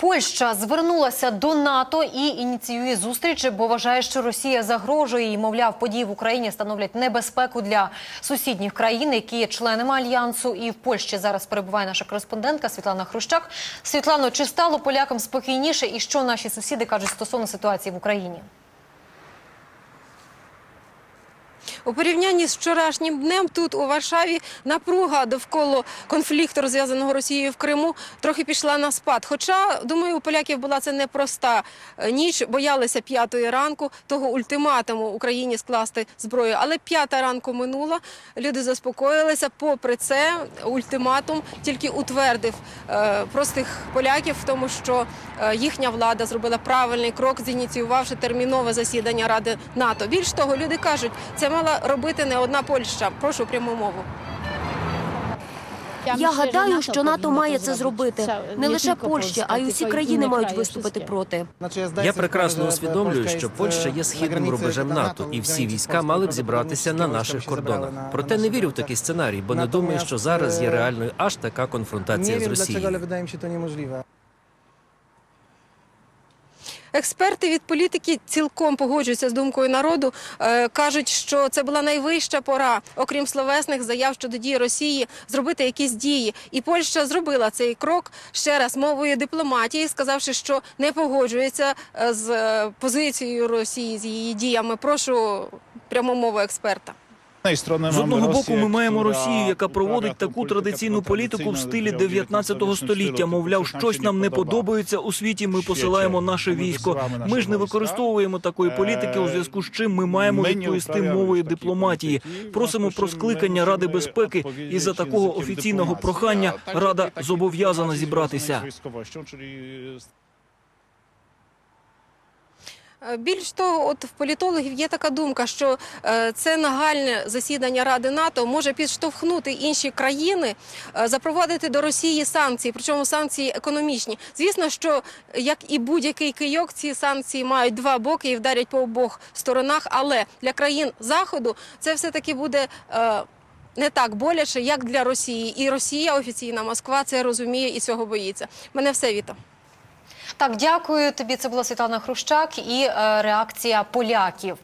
Польща звернулася до НАТО і ініціює зустрічі, бо вважає, що Росія загрожує і, мовляв, події в Україні становлять небезпеку для сусідніх країн, які є членами альянсу. І в Польщі зараз перебуває наша кореспондентка Світлана Хрущак. Світлано, чи стало полякам спокійніше, і що наші сусіди кажуть стосовно ситуації в Україні? У порівнянні з вчорашнім днем тут у Варшаві напруга довкола конфлікту, розв'язаного Росією в Криму, трохи пішла на спад. Хоча, думаю, у поляків була це непроста е, ніч, боялися п'ятої ранку того ультиматуму Україні скласти зброю. Але п'ята ранку минула, люди заспокоїлися. Попри це, ультиматум тільки утвердив е, простих поляків в тому, що е, їхня влада зробила правильний крок, зініціювавши термінове засідання Ради НАТО. Більш того, люди кажуть, це мала робити не одна Польща. Прошу пряму мову. Я гадаю, що НАТО має це зробити. Не лише Польща, а й усі країни мають виступити проти. Я прекрасно усвідомлюю, що Польща є східним рубежем НАТО, і всі війська мали б зібратися на наших кордонах. Проте не вірю в такий сценарій, бо не думаю, що зараз є реальною аж така конфронтація з Росією. Експерти від політики цілком погоджуються з думкою народу. Е, кажуть, що це була найвища пора, окрім словесних заяв щодо дії Росії, зробити якісь дії. І Польща зробила цей крок ще раз мовою дипломатії, сказавши, що не погоджується е, з позицією Росії з її діями. Прошу пряму мову експерта. З одного боку, ми маємо Росію, яка проводить таку традиційну політику в стилі 19 століття. Мовляв, щось нам не подобається у світі. Ми посилаємо наше військо. Ми ж не використовуємо такої політики, у зв'язку з чим ми маємо відповісти мовою дипломатії. Просимо про скликання Ради безпеки, і за такого офіційного прохання Рада зобов'язана зібратися. Е, Більш того, от в політологів є така думка, що е, це нагальне засідання Ради НАТО може підштовхнути інші країни е, запровадити до Росії санкції, причому санкції економічні. Звісно, що як і будь-який кийок, ці санкції мають два боки і вдарять по обох сторонах. Але для країн заходу це все таки буде. Не так боляче, як для Росії, і Росія офіційна Москва це розуміє і цього боїться. Мене все Віта. Так, дякую тобі. Це була Світлана Хрущак і е, реакція поляків.